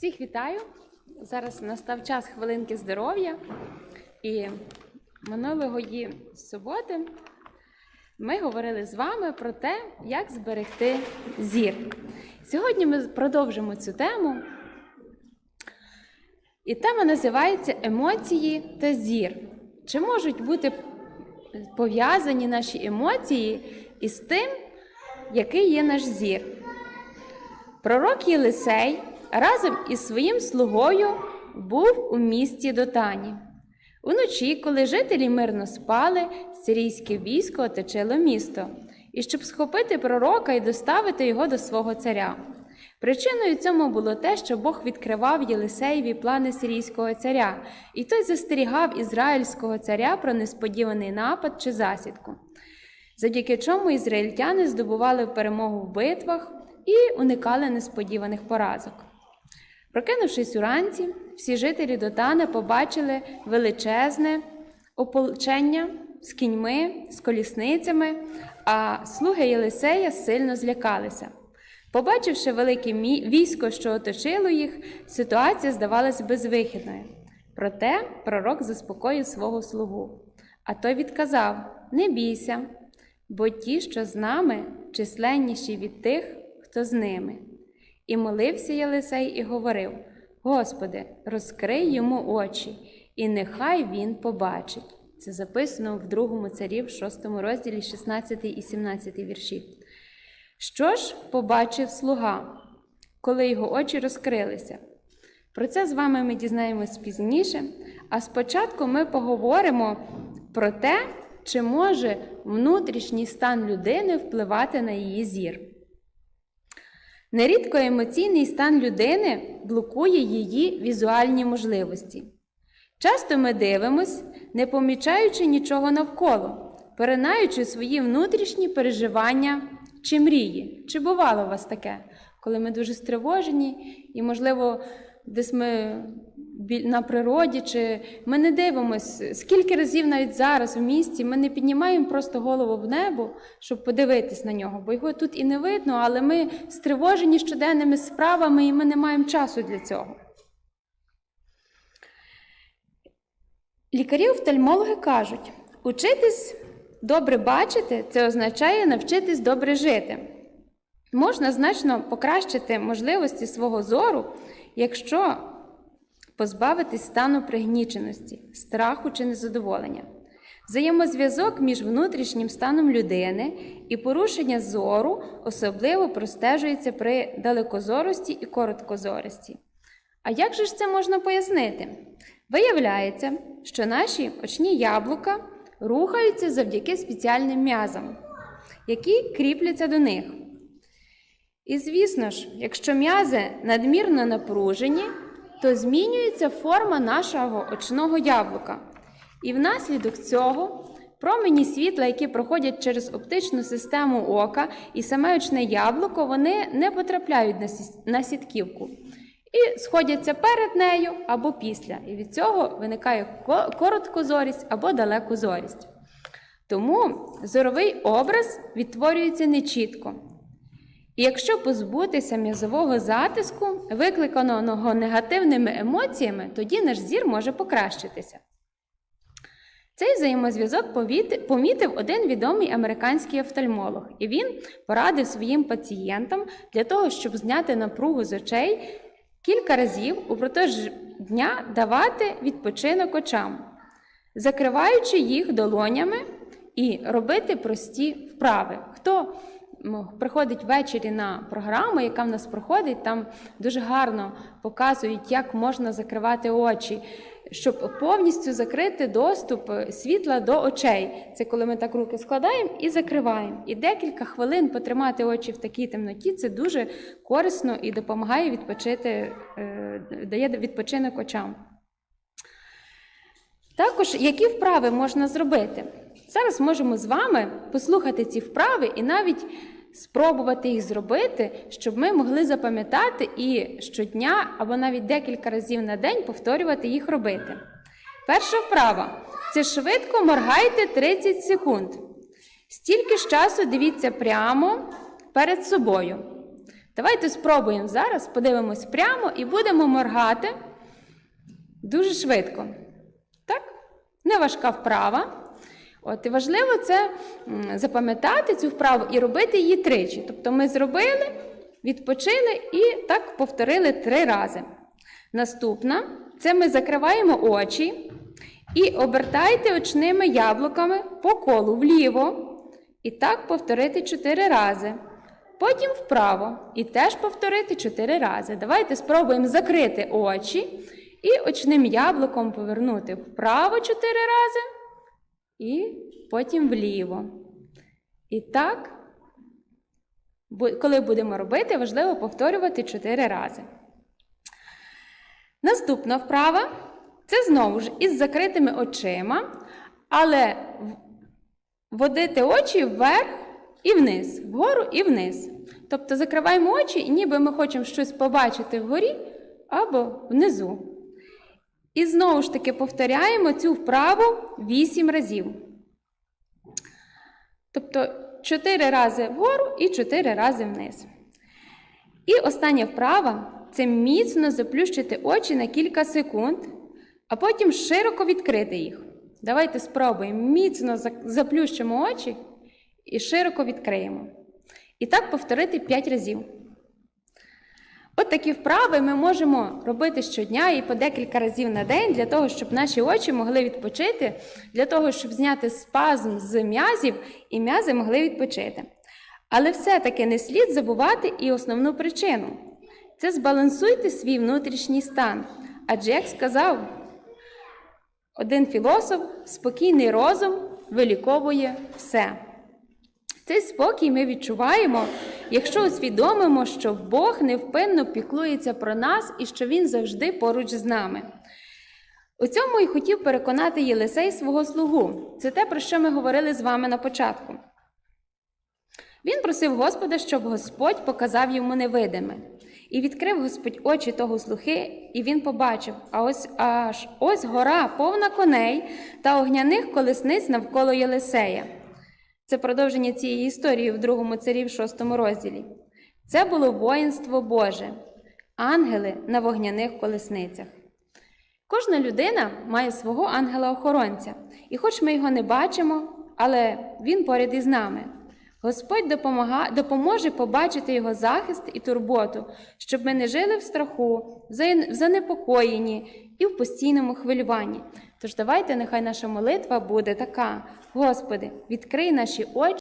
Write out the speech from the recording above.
Всіх вітаю! Зараз настав час хвилинки здоров'я. І минулої суботи ми говорили з вами про те, як зберегти зір. Сьогодні ми продовжимо цю тему. І тема називається Емоції та зір. Чи можуть бути пов'язані наші емоції із тим, який є наш зір? Пророк Єлисей разом із своїм слугою був у місті Дотані. Уночі, коли жителі мирно спали, сирійське військо оточило місто, і щоб схопити пророка і доставити його до свого царя. Причиною цьому було те, що Бог відкривав Єлисеєві плани сирійського царя, і той застерігав ізраїльського царя про несподіваний напад чи засідку, завдяки чому ізраїльтяни здобували перемогу в битвах і уникали несподіваних поразок. Прокинувшись уранці, всі жителі Дотана побачили величезне ополчення з кіньми, з колісницями, а слуги Єлисея сильно злякалися. Побачивши велике військо, що оточило їх, ситуація здавалася безвихідною. Проте пророк заспокоїв свого слугу. А той відказав: Не бійся, бо ті, що з нами, численніші від тих, хто з ними. І молився Єлисей і говорив: Господи, розкрий йому очі, і нехай він побачить. Це записано в другому царів, 6 розділі, 16 і 17 вірші. Що ж побачив слуга, коли його очі розкрилися? Про це з вами ми дізнаємось пізніше. А спочатку ми поговоримо про те, чи може внутрішній стан людини впливати на її зір. Нерідко емоційний стан людини блокує її візуальні можливості. Часто ми дивимось, не помічаючи нічого навколо, перенаючи свої внутрішні переживання чи мрії. Чи бувало у вас таке, коли ми дуже стривожені, і, можливо, десь ми на природі, чи ми не дивимось, скільки разів навіть зараз у місті ми не піднімаємо просто голову в небо, щоб подивитись на нього, бо його тут і не видно, але ми стривожені щоденними справами, і ми не маємо часу для цього. Лікарі-офтальмологи кажуть, учитись добре бачити це означає навчитись добре жити. Можна значно покращити можливості свого зору, якщо позбавитись стану пригніченості, страху чи незадоволення. Взаємозв'язок між внутрішнім станом людини і порушення зору особливо простежується при далекозорості і короткозорості. А як же ж це можна пояснити? Виявляється, що наші очні яблука рухаються завдяки спеціальним м'язам, які кріпляться до них. І звісно ж, якщо м'язи надмірно напружені, то змінюється форма нашого очного яблука. І внаслідок цього промені світла, які проходять через оптичну систему ока і саме очне яблуко, вони не потрапляють на сітківку і сходяться перед нею або після. І від цього виникає короткозорість або далекозорість. Тому зоровий образ відтворюється нечітко. Якщо позбутися м'язового затиску, викликаного негативними емоціями, тоді наш зір може покращитися. Цей взаємозв'язок помітив один відомий американський офтальмолог, і він порадив своїм пацієнтам для того, щоб зняти напругу з очей, кілька разів упродовж дня давати відпочинок очам, закриваючи їх долонями і робити прості вправи. Хто приходить ввечері на програму, яка в нас проходить, там дуже гарно показують, як можна закривати очі, щоб повністю закрити доступ е, світла до очей. Це коли ми так руки складаємо і закриваємо. І декілька хвилин потримати очі в такій темноті це дуже корисно і допомагає відпочити, е, дає відпочинок очам. Також які вправи можна зробити? Зараз можемо з вами послухати ці вправи і навіть спробувати їх зробити, щоб ми могли запам'ятати і щодня або навіть декілька разів на день повторювати їх робити. Перша вправа це швидко моргайте 30 секунд. Стільки ж часу дивіться прямо перед собою. Давайте спробуємо зараз, подивимось прямо і будемо моргати дуже швидко. Так? Не важка вправа. От, і важливо це запам'ятати цю вправу і робити її тричі. Тобто ми зробили, відпочили і так повторили три рази. Наступна це ми закриваємо очі і обертайте очними яблуками по колу вліво. І так повторити чотири рази. Потім вправо і теж повторити чотири рази. Давайте спробуємо закрити очі і очним яблуком повернути вправо чотири рази і потім вліво. І так, коли будемо робити, важливо повторювати чотири рази. Наступна вправа це знову ж із закритими очима, але водити очі вверх і вниз, вгору і вниз. Тобто закриваємо очі, і ніби ми хочемо щось побачити вгорі або внизу. І знову ж таки повторяємо цю вправу 8 разів. Тобто 4 рази вгору і 4 рази вниз. І остання вправа це міцно заплющити очі на кілька секунд, а потім широко відкрити їх. Давайте спробуємо міцно заплющимо очі і широко відкриємо. І так повторити 5 разів. От такі вправи ми можемо робити щодня і по декілька разів на день для того, щоб наші очі могли відпочити, для того, щоб зняти спазм з м'язів і м'язи могли відпочити. Але все-таки не слід забувати і основну причину це збалансуйте свій внутрішній стан. Адже, як сказав один філософ, спокійний розум виліковує все. Цей спокій ми відчуваємо, якщо усвідомимо, що Бог невпинно піклується про нас і що Він завжди поруч з нами. У цьому і хотів переконати Єлисей свого слугу. Це те, про що ми говорили з вами на початку. Він просив Господа, щоб Господь показав йому невидиме. І відкрив Господь очі того слухи, і він побачив, а ось аж ось гора повна коней та огняних колесниць навколо Єлисея. Це продовження цієї історії в другому царі в шостому розділі. Це було воїнство Боже, ангели на вогняних колесницях. Кожна людина має свого ангела-охоронця, і хоч ми його не бачимо, але він поряд із нами. Господь допомага, допоможе побачити його захист і турботу, щоб ми не жили в страху, в занепокоєнні і в постійному хвилюванні. Тож давайте, нехай наша молитва буде така: Господи, відкрий наші очі.